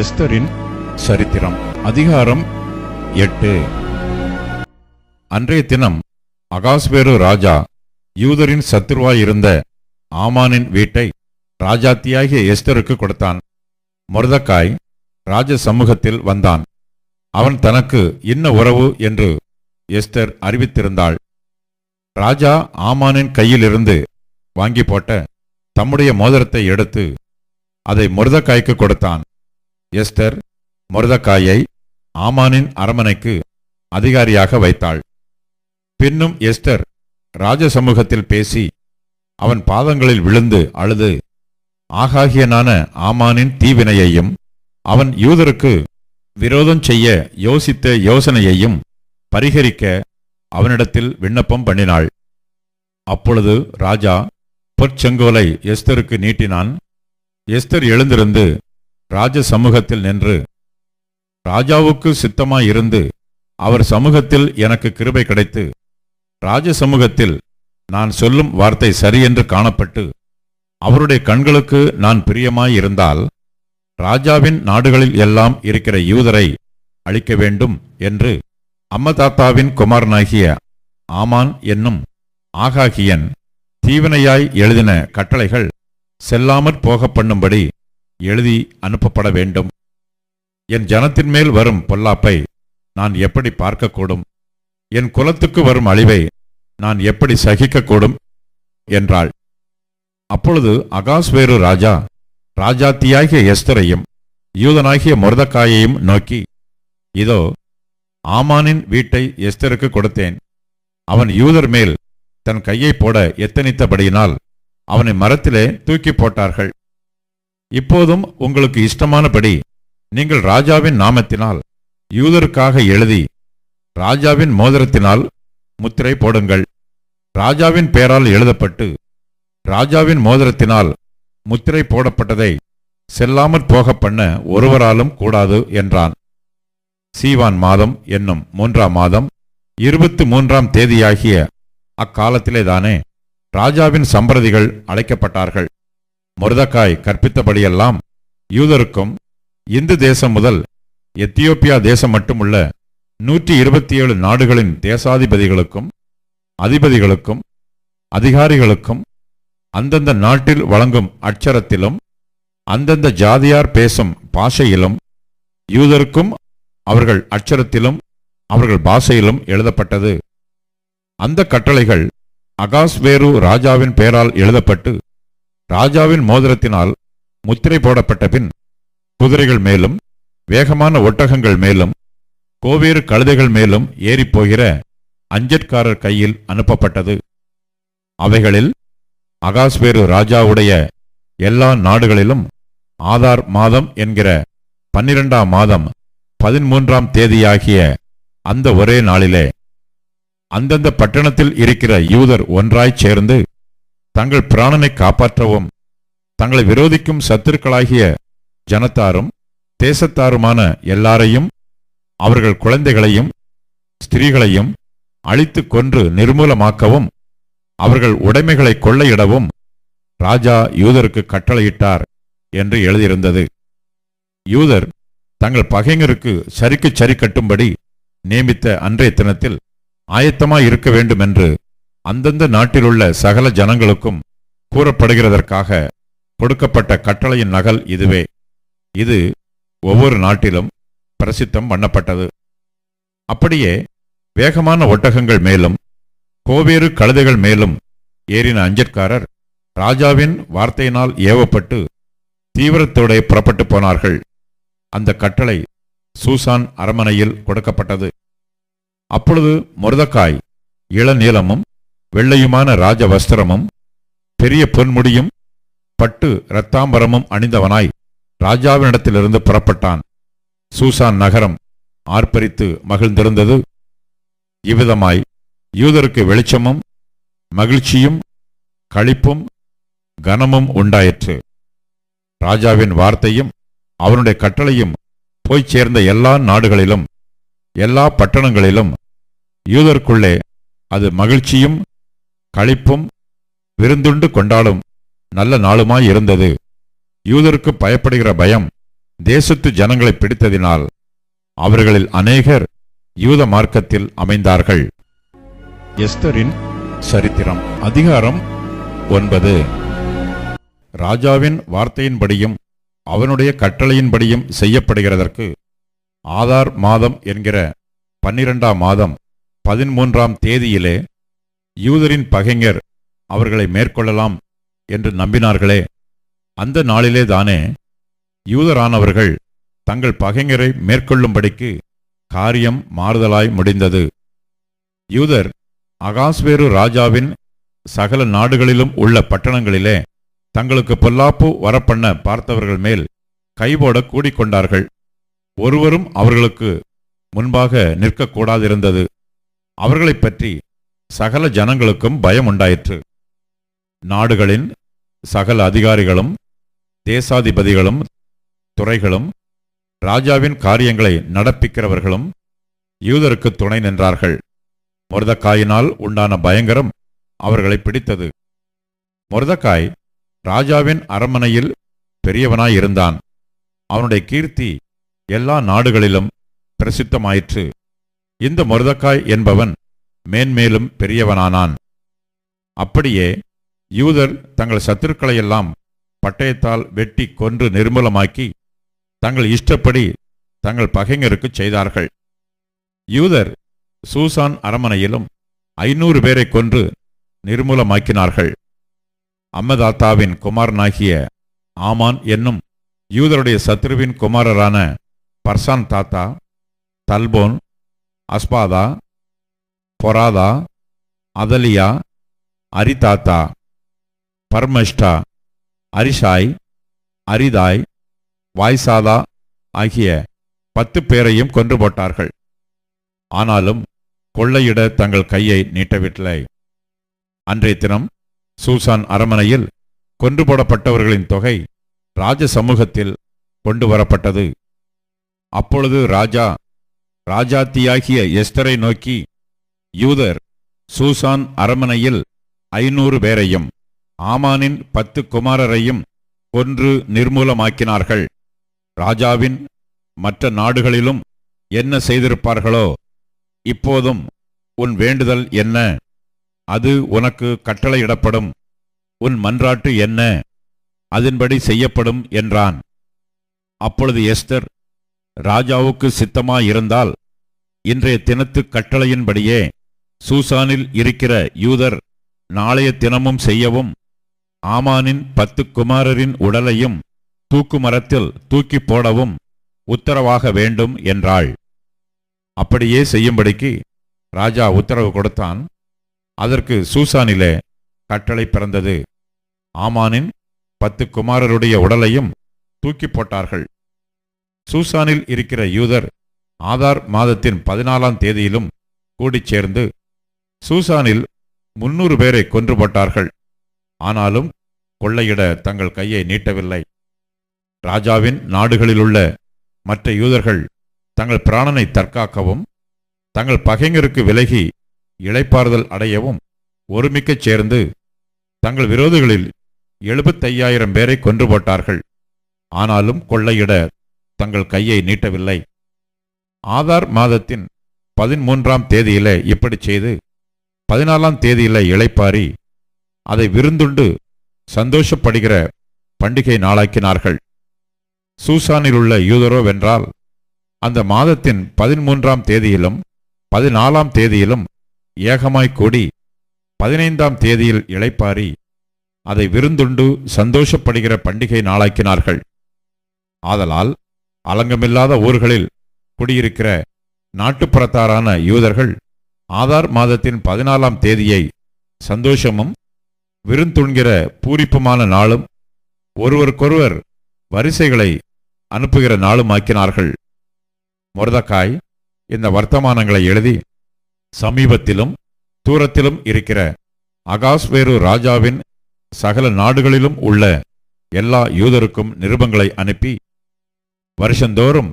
எஸ்தரின் சரித்திரம் அதிகாரம் எட்டு. அன்றைய தினம் அகாஸ்வேரு ராஜா யூதரின் சத்துருவாயிருந்த ஆமானின் வீட்டை ராஜாத்தியாகிய எஸ்தருக்கு கொடுத்தான். மருதக்காய் ராஜ சமூகத்தில் வந்தான். அவன் தனக்கு இன்ன உறவு என்று எஸ்தர் அறிவித்திருந்தாள். ராஜா ஆமானின் கையிலிருந்து வாங்கி போட்ட தம்முடைய மோதிரத்தை எடுத்து அதை முருதக்காய்க்கு கொடுத்தான். எஸ்தர் மொர்தக்காயை ஆமானின் அரமனைக்கு அதிகாரியாக வைத்தாள். பின்னும் எஸ்தர் ராஜ சமூகத்தில் பேசி அவன் பாதங்களில் விழுந்து அழுது ஆகாகியனான ஆமானின் தீவினையையும் அவன் யூதருக்கு விரோதம் செய்ய யோசித்த யோசனையையும் பரிகரிக்க அவனிடத்தில் விண்ணப்பம் பண்ணினாள். அப்பொழுது ராஜா பொற்செங்கோலை எஸ்தருக்கு நீட்டினான். எஸ்தர் எழுந்திருந்து ராஜ சமூகத்தில் நின்று ராஜாவுக்கு சித்தமாயிருந்து அவர் சமூகத்தில் எனக்கு கிருபை கிடைத்து ராஜ சமூகத்தில் நான் சொல்லும் வார்த்தை சரியென்று காணப்பட்டு அவருடைய கண்களுக்கு நான் பிரியமாயிருந்தால் ராஜாவின் நாடுகளில் எல்லாம் இருக்கிற யூதரை அழிக்க வேண்டும் என்று அம்மதாத்தாவின் குமாரனாகிய ஆமான் என்னும் ஆகாகியன் தீவனையாய் எழுதின கட்டளைகள் செல்லாமற் போக பண்ணும்படி எழுதி அனுப்பப்பட வேண்டும். என் ஜனத்தின் மேல் வரும் பொல்லாப்பை நான் எப்படி பார்க்கக்கூடும்? என் குலத்துக்கு வரும் அழிவை நான் எப்படி சகிக்கக்கூடும்? என்றாள். அப்பொழுது அகாஸ்வேரு ராஜா ராஜாத்தியாகிய எஸ்தரையும் யூதனாகிய மொர்தக்காயையும் நோக்கி இதோ ஆமானின் வீட்டை எஸ்தருக்கு கொடுத்தேன். அவன் யூதர் மேல் தன் கையை போட எத்தனித்தபடியினால் அவனை மரத்திலே தூக்கி போட்டார்கள். இப்போதும் உங்களுக்கு இஷ்டமானபடி நீங்கள் ராஜாவின் நாமத்தினால் யூதருக்காக எழுதி ராஜாவின் மோதிரத்தினால் முத்திரை போடுங்கள். ராஜாவின் பெயரால் எழுதப்பட்டு ராஜாவின் மோதிரத்தினால் முத்திரை போடப்பட்டதை செல்லாமற் போக பண்ண ஒருவராலும் கூடாது என்றான். சீவான் மாதம் என்னும் மூன்றாம் மாதம் இருபத்தி மூன்றாம் தேதியாகிய அக்காலத்திலேதானே ராஜாவின் சம்பிரதிகள் அழைக்கப்பட்டார்கள். மொர்தக்காய் கற்பித்தபடியெல்லாம் யூதருக்கும் இந்து தேசம் முதல் எத்தியோப்பியா தேசம் மட்டுமுள்ள நூற்றி இருபத்தி ஏழு நாடுகளின் தேசாதிபதிகளுக்கும் அதிபதிகளுக்கும் அதிகாரிகளுக்கும் அந்தந்த நாட்டில் வழங்கும் அட்சரத்திலும் அந்தந்த ஜாதியார் பேசும் பாஷையிலும் யூதருக்கும் அவர்கள் அட்சரத்திலும் அவர்கள் பாஷையிலும் எழுதப்பட்டது. அந்த கட்டளைகள் அகாஸ்வேரு ராஜாவின் பெயரால் எழுதப்பட்டு ராஜாவின் மோதிரத்தினால் முத்திரை போடப்பட்ட பின் குதிரைகள் மேலும் வேகமான ஒட்டகங்கள் மேலும் கோவேறு கழுதைகள் மேலும் ஏறிப்போகிற அஞ்சற்காரர் கையில் அனுப்பப்பட்டது. அவைகளில் அகாஸ்வேரு ராஜாவுடைய எல்லா நாடுகளிலும் ஆதார் மாதம் என்கிற பன்னிரெண்டாம் மாதம் பதிமூன்றாம் தேதியாகிய அந்த ஒரே நாளிலே அந்தந்த பட்டணத்தில் இருக்கிற யூதர் ஒன்றாய்ச் சேர்ந்து தங்கள் பிராணனை காப்பாற்றவும் தங்களை விரோதிக்கும் சத்துருக்களாகிய ஜனத்தாரும் தேசத்தாருமான எல்லாரையும் அவர்கள் குழந்தைகளையும் ஸ்திரீகளையும் அழித்து கொன்று நிர்மூலமாக்கவும் அவர்கள் உடைமைகளை கொள்ளையிடவும் ராஜா யூதருக்கு கட்டளையிட்டார் என்று எழுதியிருந்தது. யூதர் தங்கள் பகைஞருக்கு சரிக்கு சரி கட்டும்படி நியமித்த அன்றைய தினத்தில் ஆயத்தமாய் இருக்க வேண்டும் என்று அந்தந்த நாட்டிலுள்ள சகல ஜனங்களுக்கும் கூறப்படுகிறதற்காக கொடுக்கப்பட்ட கட்டளையின் நகல் இதுவே. இது ஒவ்வொரு நாட்டிலும் பிரசித்தம் பண்ணப்பட்டது. அப்படியே வேகமான ஒட்டகங்கள் மேலும் கோவேறு கழுதைகள் மேலும் ஏறின அஞ்சற்காரர் ராஜாவின் வார்த்தையினால் ஏவப்பட்டு தீவிரத்தோட புறப்பட்டு போனார்கள். அந்த கட்டளை சூசான் அரமனையில் கொடுக்கப்பட்டது. அப்பொழுது முருதக்காய் இளநீலமும் வெள்ளையுமான ராஜ வஸ்திரமும் பெரிய பொன்முடியும் பட்டு இரத்தாம்பரமும் அணிந்தவனாய் ராஜாவினிடத்திலிருந்து புறப்பட்டான். சூசான் நகரம் ஆர்ப்பரித்து மகிழ்ந்திருந்தது. இவ்விதமாய் யூதருக்கு வெளிச்சமும் மகிழ்ச்சியும் களிப்பும் கனமும் உண்டாயிற்று. ராஜாவின் வார்த்தையும் அவனுடைய கட்டளையும் போய்ச் சேர்ந்த எல்லா நாடுகளிலும் எல்லா பட்டணங்களிலும் யூதருக்குள்ளே அது மகிழ்ச்சியும் களிப்பும் விருந்துண்டு கொண்டாலும் நல்ல நாளுமாய் இருந்தது. யூதருக்கு பயப்படுகிற பயம் தேசத்து ஜனங்களை பிடித்ததினால் அவர்களில் அநேகர் யூத மார்க்கத்தில் அமைந்தார்கள். எஸ்தரின் சரித்திரம் அதிகாரம் ஒன்பது. ராஜாவின் வார்த்தையின்படியும் அவனுடைய கட்டளையின்படியும் செய்யப்படுகிறதற்கு ஆதார் மாதம் என்கிற பன்னிரண்டாம் மாதம் பதிமூன்றாம் தேதியிலே யூதரின் பகைஞர் அவர்களை மேற்கொள்ளலாம் என்று நம்பினார்களே. அந்த நாளிலே தானே யூதரானவர்கள் தங்கள் பகைஞரை மேற்கொள்ளும்படிக்கு காரியம் மாறுதலாய் முடிந்தது. யூதர் அகாஸ்வேரு ராஜாவின் சகல நாடுகளிலும் உள்ள பட்டணங்களிலே தங்களுக்கு பொல்லாப்பு வரப்பண்ண பார்த்தவர்கள் மேல் கைபோட கூடிக்கொண்டார்கள். ஒருவரும் அவர்களுக்கு முன்பாக நிற்கக்கூடாதிருந்தது. அவர்களைப் பற்றி சகல ஜனங்களுக்கும் பயம் உண்டாயிற்று நாடுகளின் சகல அதிகாரிகளும் தேசாதிபதிகளும் துறைகளும் ராஜாவின் காரியங்களை நடப்பிக்கிறவர்களும் யூதருக்கு துணை நின்றார்கள். மொர்தக்காயினால் உண்டான பயங்கரம் அவர்களை பிடித்தது. மொர்தக்காய் ராஜாவின் அரண்மனையில் பெரியவனாயிருந்தான் அவனுடைய கீர்த்தி எல்லா நாடுகளிலும் பிரசித்தமாயிற்று. இந்த மொர்தக்காய் என்பவன் மேன்மேலும் பெரியவனானான். அப்படியே யூதர் தங்கள் சத்துருக்களையெல்லாம் பட்டயத்தால் வெட்டி கொன்று நிர்மூலமாக்கி தங்கள் இஷ்டப்படி தங்கள் பகைஞருக்குச் செய்தார்கள். யூதர் சூசான் அரமனையிலும் ஐநூறு பேரை கொன்று நிர்மூலமாக்கினார்கள். அம்மதாத்தாவின் குமாரனாகிய ஆமான் என்னும் யூதருடைய சத்ருவின் குமாரரான பர்சான் தாத்தா தல்போன் அஸ்பாதா பொராதா அதலியா அரிதாத்தா பர்மஷ்டா அரிஷாய் அரிதாய் வாய்சாதா ஆகிய பத்து பேரையும் கொன்று போட்டார்கள். ஆனாலும் கொள்ளையிட தங்கள் கையை நீட்டவில்லை. அன்றைய தினம் சூசான் அரமனையில் கொன்று போடப்பட்டவர்களின் தொகை ராஜ சமூகத்தில் கொண்டு வரப்பட்டது. அப்பொழுது ராஜா ராஜாத்தியாகிய எஸ்தரை நோக்கி யூதர் சூசான் அரமனையில் ஐநூறு பேரையும் ஆமானின் பத்து குமாரரையும் கொன்று நிர்மூலமாக்கினார்கள். ராஜாவின் மற்ற நாடுகளிலும் என்ன செய்திருப்பார்களோ இப்போதும் உன் வேண்டுதல் என்ன? அது உனக்கு கட்டளையிடப்படும். உன் மன்றாட்டு என்ன? அதன்படி செய்யப்படும் என்றான். அப்பொழுது எஸ்தர் ராஜாவுக்கு சித்தமாயிருந்தால் இன்றைய தினத்து கட்டளையின்படியே சூசானில் இருக்கிற யூதர் நாளைய தினமும் செய்யவும் ஆமானின் பத்து குமாரரின் உடலையும் தூக்குமரத்தில் தூக்கி போடவும் உத்தரவாக வேண்டும் என்றாள். அப்படியே செய்யும்படிக்கு ராஜா உத்தரவு கொடுத்தான். அதற்கு சூசானிலே கட்டளை பிறந்தது. ஆமானின் பத்து குமாரருடைய உடலையும் தூக்கி போட்டார்கள். சூசானில் இருக்கிற யூதர் ஆதார் மாதத்தின் பதினாலாம் தேதியிலும் கூடிச் சேர்ந்து சூசானில் முன்னூறு பேரை கொன்று போட்டார்கள் ஆனாலும் கொள்ளையிட தங்கள் கையை நீட்டவில்லை. ராஜாவின் நாடுகளிலுள்ள மற்ற யூதர்கள் தங்கள் பிராணனை தற்காக்கவும் தங்கள் பகைஞருக்கு விலகி இழைப்பாறுதல் அடையவும் ஒருமிக்கச் சேர்ந்து தங்கள் விரோதிகளில் எழுபத்தையாயிரம் பேரை கொன்று போட்டார்கள் ஆனாலும் கொள்ளையிட தங்கள் கையை நீட்டவில்லை. ஆதார் மாதத்தின் பதிமூன்றாம் தேதியிலே இப்படி செய்து பதினாலாம் தேதியில் இளைப்பாரி அதை விருந்துண்டு சந்தோஷப்படுகிற பண்டிகை நாளாக்கினார்கள். சூசானில் உள்ள யூதரோ வென்றால் அந்த மாதத்தின் பதிமூன்றாம் தேதியிலும் பதினாலாம் தேதியிலும் ஏகமாய்க் கூடி பதினைந்தாம் தேதியில் இளைப்பாரி அதை விருந்துண்டு சந்தோஷப்படுகிற பண்டிகை நாளாக்கினார்கள். ஆதலால் அலங்கமில்லாத ஊர்களில் குடியிருக்கிற நாட்டுப்புறத்தாரான யூதர்கள் ஆதார் மாதத்தின் பதினாலாம் தேதியை சந்தோஷமும் விருந்துண்கிற பூரிப்புமான நாளும் ஒருவருக்கொருவர் வரிசைகளை அனுப்புகிற நாளுமாக்கினார்கள் முரதக்காய் இந்த வர்த்தமானங்களை எழுதி சமீபத்திலும் தூரத்திலும் இருக்கிற அகாஸ்வேரு ராஜாவின் சகல நாடுகளிலும் உள்ள எல்லா யூதருக்கும் நிருபங்களை அனுப்பி வருஷந்தோறும்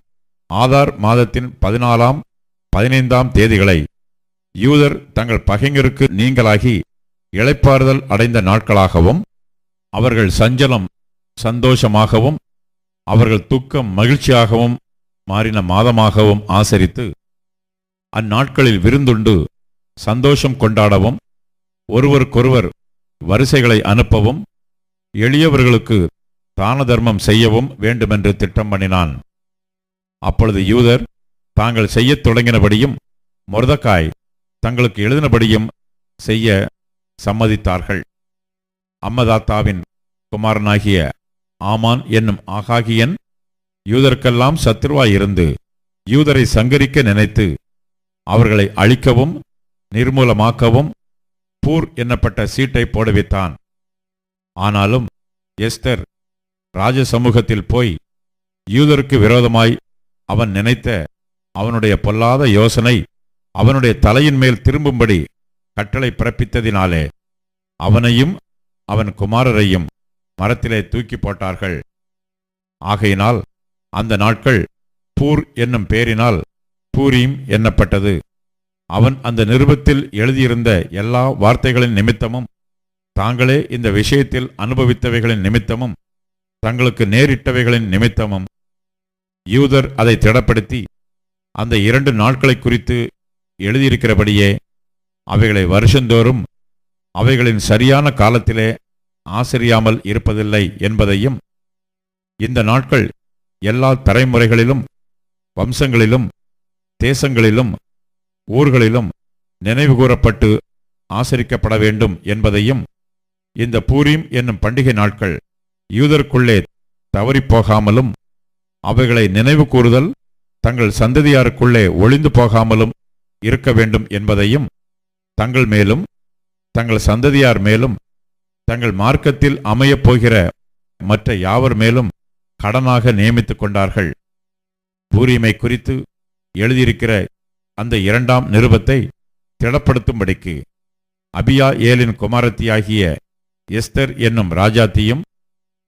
ஆதார் மாதத்தின் பதினாலாம் பதினைந்தாம் தேதிகளை யூதர் தங்கள் பகைஞருக்கு நீங்களாகி இளைப்பாறுதல் அடைந்த நாட்களாகவும் அவர்கள் சஞ்சலம் சந்தோஷமாகவும் அவர்கள் துக்கம் மகிழ்ச்சியாகவும் மாறின மாதமாகவும் ஆசரித்து அந்நாட்களில் விருந்துண்டு சந்தோஷம் கொண்டாடவும் ஒருவருக்கொருவர் வரிசைகளை அனுப்பவும் எளியவர்களுக்கு தான தர்மம் செய்யவும் வேண்டுமென்று திட்டம் பண்ணினான். அப்பொழுது யூதர் தாங்கள் செய்யத் தொடங்கினபடியும் மொர்தக்காய் தங்களுக்கு எழுதினபடியும் செய்ய சம்மதித்தார்கள். அம்மதாத்தாவின் குமாரனாகிய ஆமான் என்னும் ஆகாகியன் யூதருக்கெல்லாம் சத்ருவாயிருந்து யூதரை சங்கரிக்க நினைத்து அவர்களை அழிக்கவும் நிர்மூலமாக்கவும் பூர் என்னப்பட்ட சீட்டை போடுவித்தான். ஆனாலும் எஸ்தர் ராஜ சமூகத்தில் போய் யூதருக்கு விரோதமாய் அவன் நினைத்த அவனுடைய பொல்லாத யோசனை அவனுடைய தலையின் மேல் திரும்பும்படி கட்டளை பிறப்பித்ததினாலே அவனையும் அவன் குமாரரையும் மரத்திலே தூக்கி போட்டார்கள். ஆகையினால் அந்த நாட்கள் பூர் என்னும் பேரினால் பூரியும் எண்ணப்பட்டது அவன் அந்த நிருபத்தில் எழுதியிருந்த எல்லா வார்த்தைகளின் நிமித்தமும் தாங்களே இந்த விஷயத்தில் அனுபவித்தவைகளின் நிமித்தமும் தங்களுக்கு நேரிட்டவைகளின் நிமித்தமும் யூதர் அதை திடப்படுத்தி அந்த இரண்டு நாட்களை குறித்து எழுதியிருக்கிறபடியே அவைகளை வருஷந்தோறும் அவைகளின் சரியான காலத்திலே ஆசிரியாமல் இருப்பதில்லை என்பதையும் இந்த நாட்கள் எல்லா தலைமுறைகளிலும் வம்சங்களிலும் தேசங்களிலும் ஊர்களிலும் நினைவுகூரப்பட்டு ஆசரிக்கப்பட வேண்டும் என்பதையும் இந்த பூரீம் என்னும் பண்டிகை நாட்கள் யூதருக்குள்ளே தவறிப்போகாமலும் அவைகளை நினைவு கூறுதல் தங்கள் சந்ததியாருக்குள்ளே ஒளிந்து போகாமலும் இருக்க வேண்டும் என்பதையும் தங்கள் மேலும் தங்கள் சந்ததியார் மேலும் தங்கள் மார்க்கத்தில் அமையப் போகிற மற்ற யாவர் மேலும் கடனாக நியமித்துக் கொண்டார்கள். பூரிமை குறித்து எழுதியிருக்கிற அந்த இரண்டாம் நிருபத்தை திடப்படுத்தும்படிக்கு அபியா ஏலின் குமாரத்தியாகிய எஸ்தர் என்னும் ராஜாத்தியும்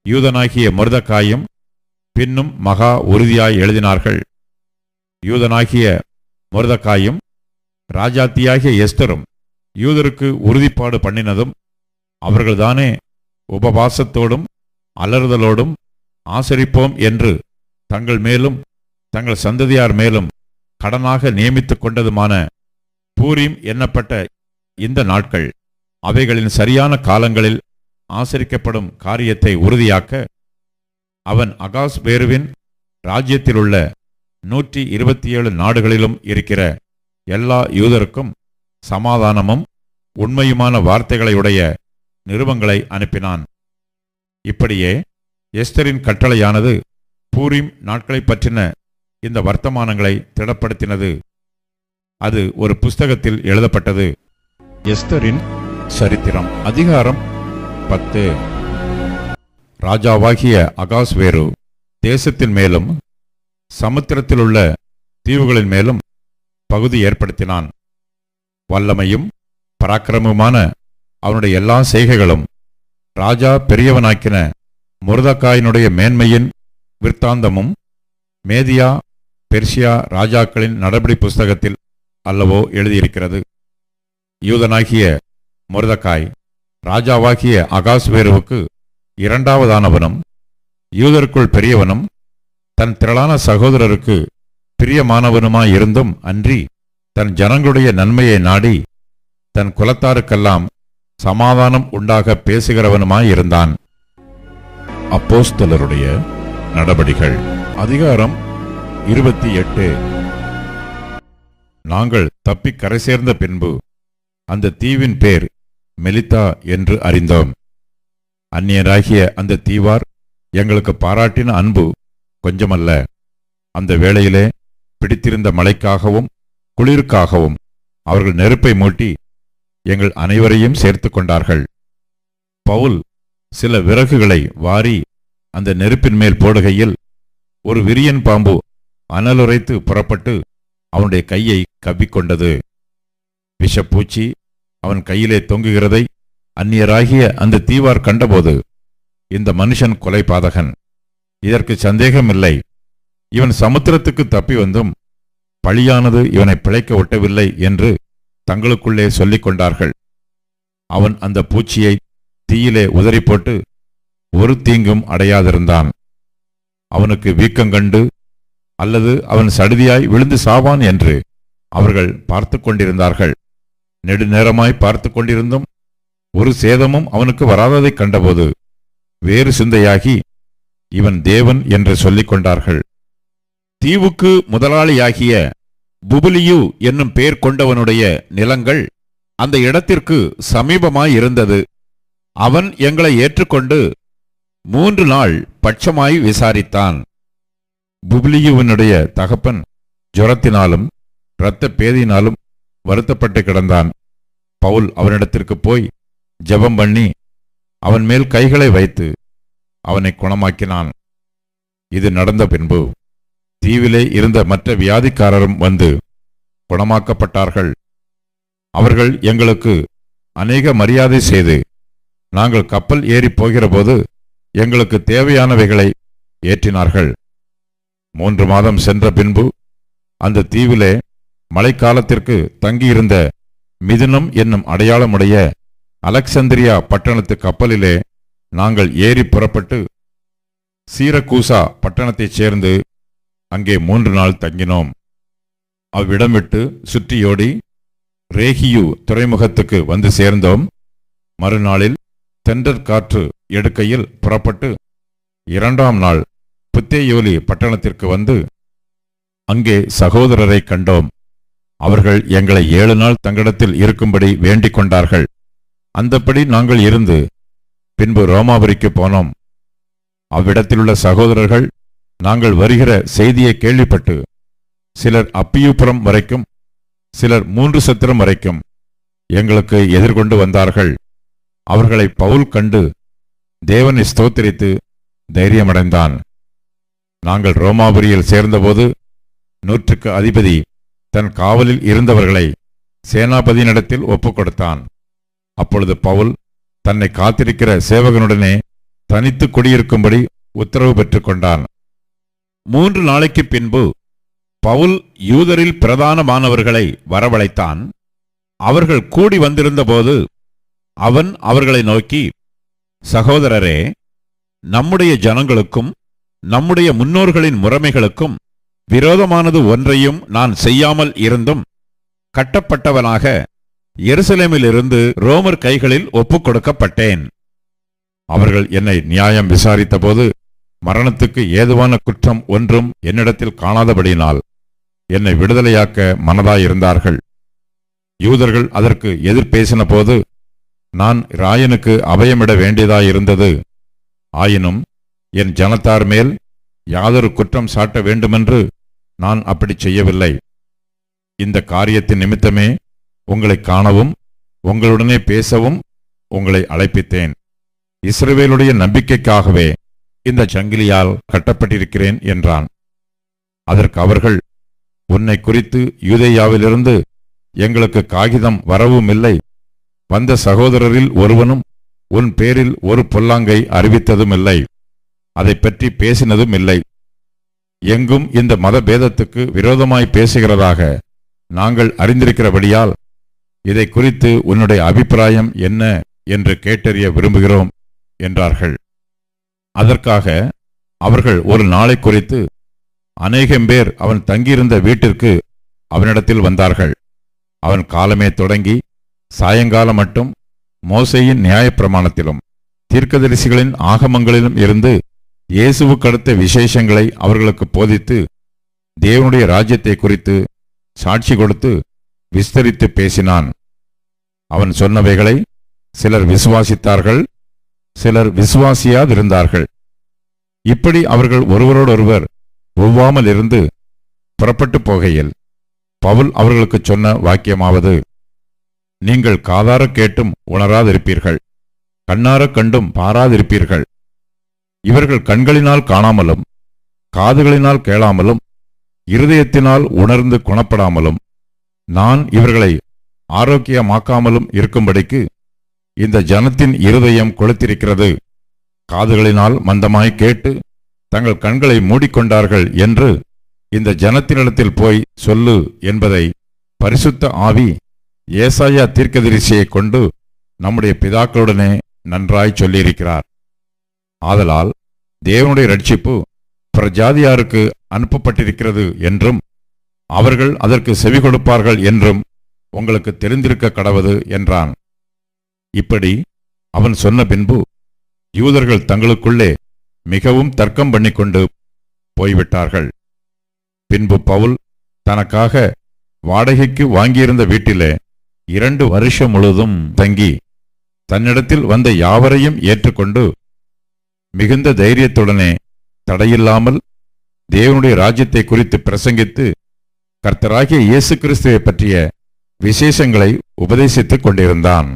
யூதனாகிய மொர்தக்காயும் பின்னும் மகா உறுதியாய் எழுதினார்கள். யூதனாகிய மொர்தக்காயும் ராஜாத்தியாகிய எஸ்தரும் யூதருக்கு உறுதிப்பாடு பண்ணினதும் அவர்கள்தானே உபவாசத்தோடும் அலறுதலோடும் ஆசரிப்போம் என்று தங்கள் மேலும் தங்கள் சந்ததியார் மேலும் கடனாக நியமித்து கொண்டதுமான பூரீம் எண்ணப்பட்ட இந்த நாட்கள் அவைகளின் சரியான காலங்களில் ஆசரிக்கப்படும் காரியத்தை உறுதியாக்க அவன் அகாஸ் பேருவின் ராஜ்யத்திலுள்ள நூற்றி இருபத்தி ஏழு நாடுகளிலும் இருக்கிற எல்லா யூதருக்கும் சமாதானமும் உண்மையுமான வார்த்தைகளையுடைய நிருபங்களை அனுப்பினான். இப்படியே எஸ்தரின் கட்டளையானது பூரிம் நாட்களைப் பற்றின இந்த வர்த்தமானங்களை திடப்படுத்தினது. அது ஒரு புஸ்தகத்தில் எழுதப்பட்டது. எஸ்தரின் சரித்திரம் அதிகாரம் பத்து. ராஜாவாகிய அகாஸ்வேரு தேசத்தின் மேலும் சமுத்திரத்திலுள்ள தீவுகளின் மேலும் பகுதி ஏற்படுத்தினான். வல்லமையும் பராக்கிரமுமான அவனுடைய எல்லா செய்கைகளும் ராஜா பெரியவனாக்கின முருதக்காயினுடைய மேன்மையின் விற்த்தாந்தமும் மேதியா பெர்ஷியா ராஜாக்களின் நடபடி புஸ்தகத்தில் அல்லவோ எழுதியிருக்கிறது. யூதனாகிய முருதக்காய் ராஜாவாகிய அகாஸ்வேருவுக்கு இரண்டாவதானவனும் யூதருக்குள் பெரியவனும் தன் திரளான சகோதரருக்கு பிரியமானவனுமாயிருந்தும் அன்றி தன் ஜனங்களுடைய நன்மையை நாடி தன் குலத்தாருக்கெல்லாம் சமாதானம் உண்டாக பேசுகிறவனுமாயிருந்தான். அப்போஸ்தலருடைய நடபடிகள். அதிகாரம் இருபத்தி எட்டு நாங்கள் தப்பி கரை சேர்ந்த பின்பு அந்த தீவின் பேர் மெலித்தா என்று அறிந்தோம். அந்நியராகிய அந்த தீவார் எங்களுக்கு பாராட்டின அன்பு கொஞ்சமல்ல. அந்த வேளையிலே பிடித்திருந்த மழைக்காகவும் குளிருக்காகவும் அவர்கள் நெருப்பை மூட்டி எங்கள் அனைவரையும் சேர்த்து கொண்டார்கள். பவுல் சில விறகுகளை வாரி அந்த நெருப்பின் மேல் போடுகையில் ஒரு விரியன் பாம்பு அனலுரைத்து புறப்பட்டு அவனுடைய கையை கவ்விக்கொண்டது. விஷப்பூச்சி அவன் கையிலே தொங்குகிறதை அந்நியராகிய அந்த தீவார் கண்டபோது இந்த மனுஷன் கொலைபாதகன். இதற்கு சந்தேகமில்லை. இவன் சமுத்திரத்துக்கு தப்பி வந்தும் பழியானது இவனை பிழைக்க ஒட்டவில்லை என்று தங்களுக்குள்ளே சொல்லிக் கொண்டார்கள். அவன் அந்த பூச்சியை தீயிலே உதறி போட்டு ஒரு தீங்கும் அடையாதிருந்தான். அவனுக்கு வீக்கங்கண்டு அல்லது அவன் சடுதியாய் விழுந்து சாவான் என்று அவர்கள் பார்த்து கொண்டிருந்தார்கள். நெடுநேரமாய் பார்த்து கொண்டிருந்தும் ஒரு சேதமும் அவனுக்கு வராததைக் கண்டபோது வேறு சிந்தையாகி இவன் தேவன் என்று சொல்லிக் கொண்டார்கள். தீவுக்கு முதலாளியாகிய புபுலியு என்னும் பெயர் கொண்டவனுடைய நிலங்கள் அந்த இடத்திற்கு சமீபமாய் இருந்தது அவன் எங்களை ஏற்றுக்கொண்டு மூன்று நாள் பட்சமாய் விசாரித்தான். புபுலியுவனுடைய தகப்பன் ஜுரத்தினாலும் இரத்த பேதியினாலும் வருத்தப்பட்டு கிடந்தான். பவுல் அவனிடத்திற்கு போய் ஜெபம் பண்ணி அவன் மேல் கைகளை வைத்து அவனை குணமாக்கினான். இது நடந்த பின்பு தீவிலே இருந்த மற்ற வியாதிக்காரரும் வந்து குணமாக்கப்பட்டார்கள். அவர்கள் எங்களுக்கு அநேக மரியாதை செய்து நாங்கள் கப்பல் ஏறி போகிறபோது எங்களுக்கு தேவையானவைகளை ஏற்றினார்கள். மூன்று மாதம் சென்ற பின்பு அந்த தீவிலே மழைக்காலத்திற்கு தங்கியிருந்த மிதுனம் என்னும் அடையாளமுடைய அலெக்சந்திரியா பட்டணத்து கப்பலிலே நாங்கள் ஏறி புறப்பட்டு சீரக்கூசா பட்டணத்தைச் சேர்ந்து அங்கே மூன்று நாள் தங்கினோம். அவ்விடம் விட்டு சுற்றியோடி ரேகியு துறைமுகத்துக்கு வந்து சேர்ந்தோம். மறுநாளில் தென்றற் காற்று எடுக்கையில் புறப்பட்டு இரண்டாம் நாள் புத்தேயோலி பட்டணத்திற்கு வந்து அங்கே சகோதரரை கண்டோம். அவர்கள் எங்களை ஏழு நாள் தங்களிடத்தில் இருக்கும்படி வேண்டிக் கொண்டார்கள். அந்தப்படி நாங்கள் இருந்து பின்பு ரோமாபுரிக்கு போனோம். அவ்விடத்திலுள்ள சகோதரர்கள் நாங்கள் வருகிற செய்தியை கேள்விப்பட்டு சிலர் அப்பியூப்புறம் வரைக்கும் சிலர் மூன்று சத்திரம் வரைக்கும் எங்களுக்கு எதிர்கொண்டு வந்தார்கள். அவர்களை பவுல் கண்டு தேவனை ஸ்தோத்திரித்து தைரியமடைந்தான். நாங்கள் ரோமாபுரியில் சேர்ந்தபோது நூற்றுக்கு அதிபதி தன் காவலில் இருந்தவர்களை சேனாபதியினிடத்தில் ஒப்புக் கொடுத்தான் அப்பொழுது பவுல் தன்னை காத்திருக்கிற சேவகனுடனே தனித்து குடியிருக்கும்படி உத்தரவு பெற்றுக்கொண்டான். மூன்று நாளைக்கு பின்பு பவுல் யூதரில் பிரதானமானவர்களை வரவழைத்தான். அவர்கள் கூடி வந்திருந்தபோது அவன் அவர்களை நோக்கி சகோதரரே நம்முடைய ஜனங்களுக்கும் நம்முடைய முன்னோர்களின் முறைமைகளுக்கும் விரோதமானது ஒன்றையும் நான் செய்யாமல் இருந்தும் கட்டப்பட்டவனாக எருசலேமிலிருந்து ரோமர் கைகளில் ஒப்புக் கொடுக்கப்பட்டேன் அவர்கள் என்னை நியாயம் விசாரித்தபோது மரணத்துக்கு ஏதுவான குற்றம் ஒன்றும் என்னிடத்தில் காணாதபடியினால் என்னை விடுதலையாக்க மனதாயிருந்தார்கள். யூதர்கள் அதற்கு எதிர்பேசின போது நான் ராயனுக்கு அபயமிட வேண்டியதாயிருந்தது. ஆயினும் என் ஜனத்தார் மேல் யாதொரு குற்றம் சாட்ட வேண்டுமென்று நான் அப்படி செய்யவில்லை. இந்த காரியத்தின் நிமித்தமே உங்களை காணவும் உங்களுடனே பேசவும் உங்களை அழைப்பித்தேன். இஸ்ரவேலுடைய நம்பிக்கைக்காகவே இந்த சங்கிலியால் கட்டப்பட்டிருக்கிறேன் என்றான். அதற்கு அவர்கள் உன்னை குறித்து யூதேயாவிலிருந்து எங்களுக்கு காகிதம் வரவும் இல்லை. வந்த சகோதரரில் ஒருவனும் உன் பேரில் ஒரு பொல்லாங்கை அறிவித்ததும் இல்லை. அதை பற்றி பேசினதும் இல்லை. எங்கும் இந்த மதபேதத்துக்கு விரோதமாய் பேசுகிறதாக நாங்கள் அறிந்திருக்கிறபடியால் இதை குறித்து உன்னுடைய அபிப்பிராயம் என்ன என்று கேட்டறிய விரும்புகிறோம் என்றார்கள். அதற்காக அவர்கள் ஒரு நாளை குறித்து அநேகம் பேர் அவன் தங்கியிருந்த வீட்டிற்கு அவனிடத்தில் வந்தார்கள். அவன் காலமே தொடங்கி சாயங்காலம் மட்டும் மோசையின் நியாயப்பிரமாணத்திலும் தீர்க்கதரிசிகளின் ஆகமங்களிலும் இருந்து இயேசுவு கடுத்த விசேஷங்களை அவர்களுக்கு போதித்து தேவனுடைய ராஜ்யத்தை குறித்து சாட்சி கொடுத்து விஸ்தரித்து பேசினான். அவன் சொன்னவைகளை சிலர் விசுவாசித்தார்கள். சிலர் விசுவாசியாதிருந்தார்கள். இப்படி அவர்கள் ஒருவரோடொருவர் ஒவ்வாமல் இருந்து புறப்பட்டு போகையில் பவுல் அவர்களுக்கு சொன்ன வாக்கியமாவது நீங்கள் காதார கேட்டும் உணராதிருப்பீர்கள் கண்ணார கண்டும் பாராதிருப்பீர்கள். இவர்கள் கண்களினால் காணாமலும் காதுகளினால் கேளாமலும் இருதயத்தினால் உணர்ந்து குணப்படாமலும் நான் இவர்களை ஆரோக்கியமாக்காமலும் இருக்கும்படிக்கு இந்த ஜனத்தின் இருதயம் கொளுத்திருக்கிறது. காதுகளினால் மந்தமாய் கேட்டு தங்கள் கண்களை மூடிக்கொண்டார்கள் என்று இந்த ஜனத்தினிடத்தில் போய் சொல்லு என்பதை பரிசுத்த ஆவி ஏசாயா தீர்க்கதரிசியைக் கொண்டு நம்முடைய பிதாக்களுடனே நன்றாய் சொல்லியிருக்கிறார். ஆதலால் தேவனுடைய ரட்சிப்பு பிரஜாதியாருக்கு அனுப்பப்பட்டிருக்கிறது என்றும் அவர்கள் அதற்கு செவி கொடுப்பார்கள் என்றும் உங்களுக்கு தெரிந்திருக்க கடவது என்றான். இப்படி அவன் சொன்ன பின்பு யூதர்கள் தங்களுக்குள்ளே மிகவும் தர்க்கம் பண்ணிக்கொண்டு போய்விட்டார்கள். பின்பு பவுல் தனக்காக வாடகைக்கு வாங்கியிருந்த வீட்டிலே இரண்டு வருஷம் முழுதும் தங்கி தன்னிடத்தில் வந்த யாவரையும் ஏற்றுக்கொண்டு மிகுந்த தைரியத்துடனே தடையில்லாமல் தேவனுடைய ராஜ்யத்தை குறித்து பிரசங்கித்து கர்த்தராகிய இயேசு கிறிஸ்துவை பற்றிய விசேஷங்களை உபதேசித்துக் கொண்டிருந்தான்.